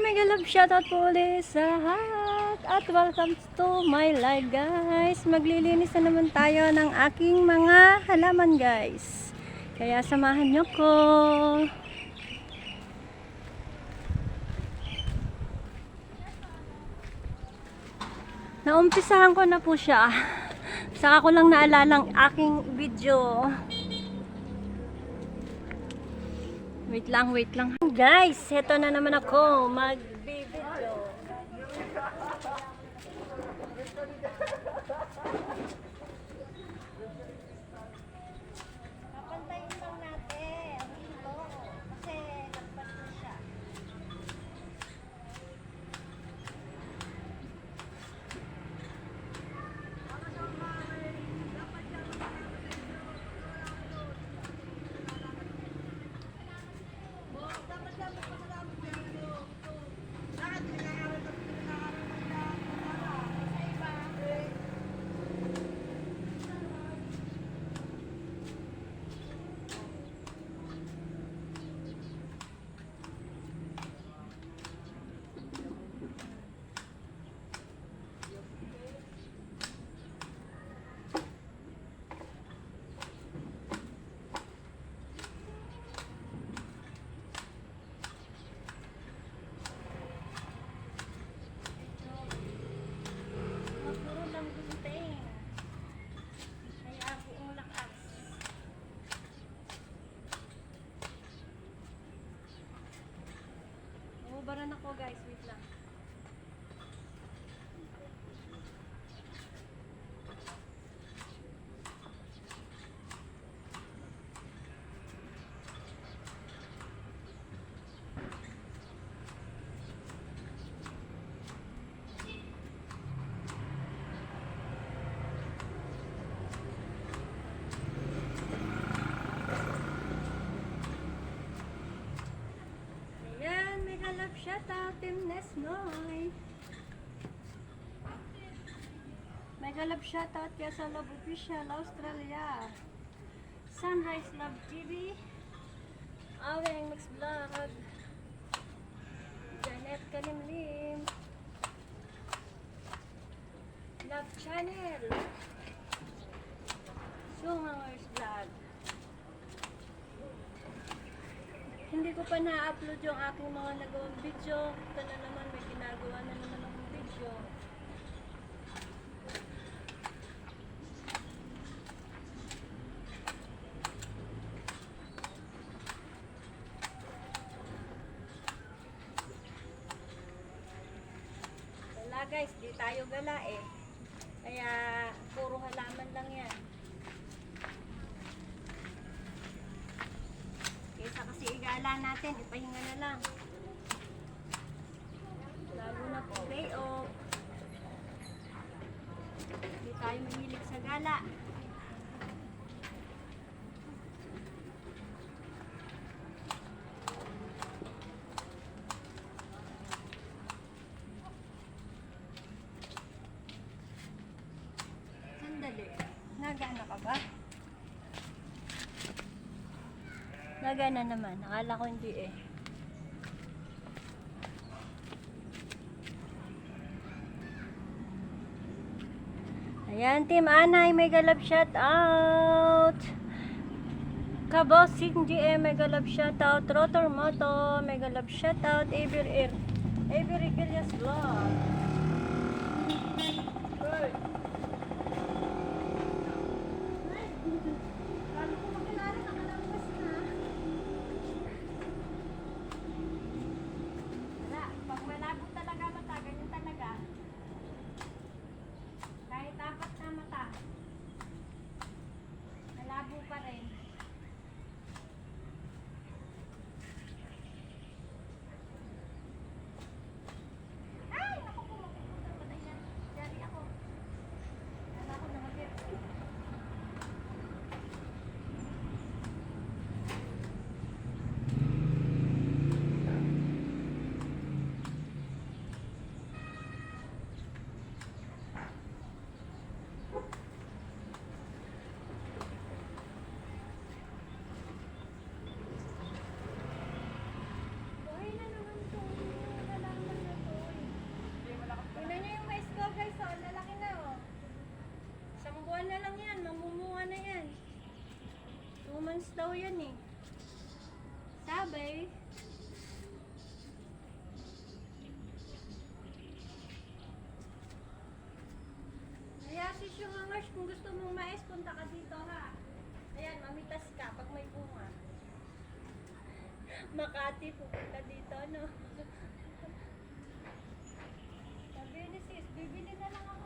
mega love shoutout po ulit sa lahat. At welcome to my live guys. Maglilinis na naman tayo ng aking mga halaman guys. Kaya samahan nyo ko. Naumpisahan ko na po siya. Saka ko lang naalala ang aking video. Wait lang, wait lang. Guys, heto na naman ako. Mag-video. Papantayin lang natin. Ito. Kasi nagpas na siya. Puro lang gunting. Kaya ako ang lakas. Umubaran ako guys, wait lang. Ayan, mega love Team Nesnoy. Mega love shoutout kaya sa Love Official Australia. Sunrise Love TV. Aweng Mix Vlog. Janet Kalimlim. Love Channel. Sungangers Vlog. Hindi ko pa na-upload yung aking mga nagawang video. Ito na naman, may ginagawa na naman akong video. Wala guys, di tayo gala eh. Kaya puro halaman lang yan. Igala natin, ipahinga na lang. Lalo na po day off. Hindi tayo mahilig sa gala. Sandali. Nagana ka ba? Nagana naman. Akala ko hindi eh. Ayan, Team Anay, mega love shout out. Kabosing GM, mega love shout out. Rotor Moto, mega love shout out. Avery, Avery Gilias Vlog. Lalo months daw yan eh. Sabi. Kaya sis yung hangers, kung gusto mong mais, punta ka dito ha. Ayan, mamitas ka pag may bunga. Makati, pupunta dito, no? Sabi ni sis, bibili na lang ako.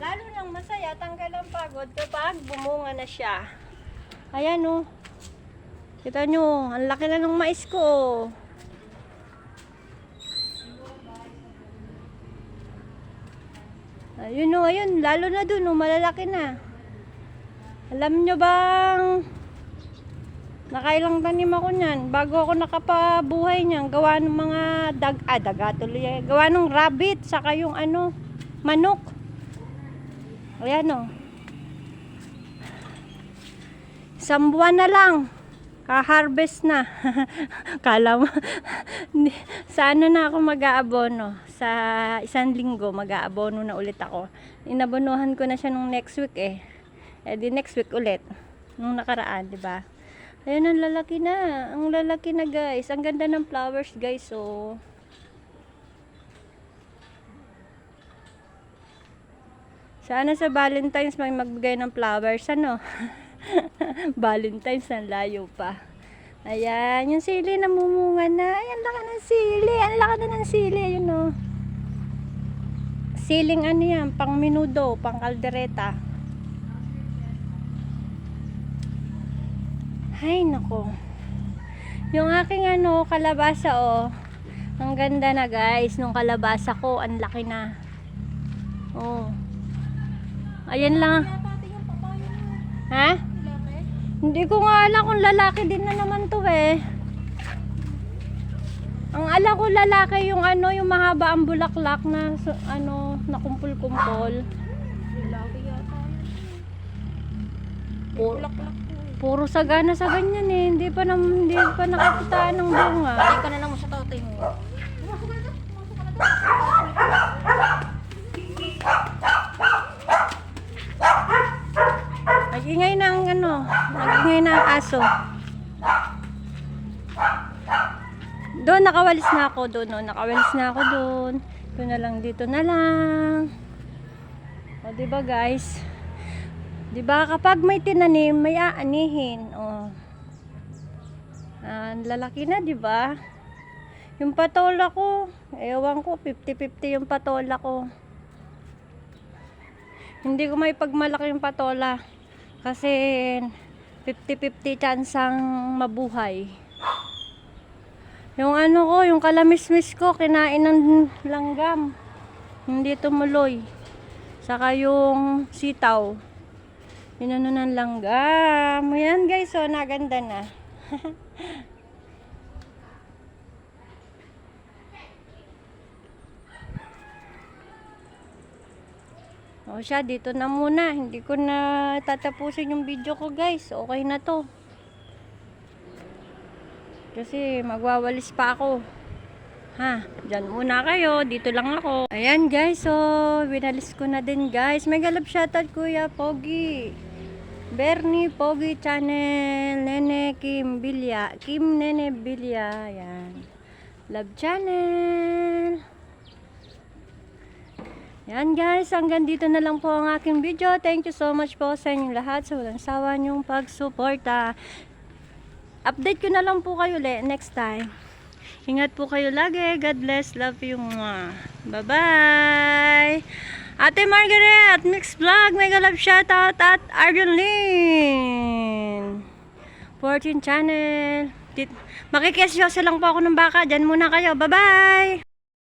Lalo nang masaya, tanggal ang pagod kapag bumunga na siya. Ayan o. Kita nyo, ang laki na ng mais ko. Ayun o, ayun, lalo na dun o, malalaki na. Alam nyo bang Nakailang tanim ako niyan. Bago ako nakapabuhay niyan, gawa ng mga dag, ah, daga tuloy. eh. Gawa ng rabbit, saka yung ano, manok. Ayan o. Isang buwan na lang. Ka-harvest na. Kala mo. Sa ano na ako mag-aabono. Sa isang linggo, mag-aabono na ulit ako. Inabonohan ko na siya nung next week eh. Eh di next week ulit. Nung nakaraan, di ba? Ayun, ang lalaki na. Ang lalaki na, guys. Ang ganda ng flowers, guys, oh. Sana sa Valentine's may magbigay ng flowers, ano? Valentine's, ang layo pa. Ayan, yung sili namumunga na. Ay, ang laki ng sili. Ang laki na ng sili, yun, oh. Siling ano yan, pang minudo, pang kaldereta. Ay, nako. Yung aking ano, kalabasa, oh. Ang ganda na, guys. Nung kalabasa ko, ang laki na. Oh. Ayan lang. Ha? Hindi ko nga alam kung lalaki din na naman to, eh. Ang alam ko lalaki yung ano, yung mahaba ang bulaklak na su- ano, nakumpul-kumpol. Puro, puro sagana sa ganyan eh. Hindi pa, nam, hindi pa nakakitaan ng bunga. Patay ka na naman sa tatay mo. Nag-ingay na ang ano, nag-ingay na ang aso. Doon, nakawalis na ako doon. No? Nakawalis na ako doon. Ito na lang, dito na lang. O, diba guys? Diba kapag may tinanim, may aanihin. O. Ah, lalaki na, diba? Yung patola ko, ewan ko, 50-50 yung patola ko. Hindi ko may pagmalaki yung patola. Kasi 50-50 chance ang mabuhay. Yung ano ko, yung kalamismis ko, kinain ng langgam. Hindi tumuloy. Saka yung sitaw. Inano ng langgam. Ayan guys, so naganda na. O siya, dito na muna. Hindi ko na tatapusin yung video ko guys. Okay na to. Kasi magwawalis pa ako. Ha, dyan muna kayo. Dito lang ako. Ayan guys, so winalis ko na din guys. May galap shoutout Kuya Pogi. Bernie Pogi Channel. Nene Kim Bilya. Kim Nene Bilya. Ayan. Love Channel. Yan guys, hanggang dito na lang po ang aking video. Thank you so much po sa inyong lahat sa walang sawa niyong pagsuporta. Update ko na lang po kayo ulit next time. Ingat po kayo lagi. God bless. Love you. Bye-bye. Ate Margaret, Mix Vlog, mega love shoutout at Arjolene. Fortune Channel. Tit- Makikesyoso lang po ako ng baka. Diyan muna kayo. Bye-bye.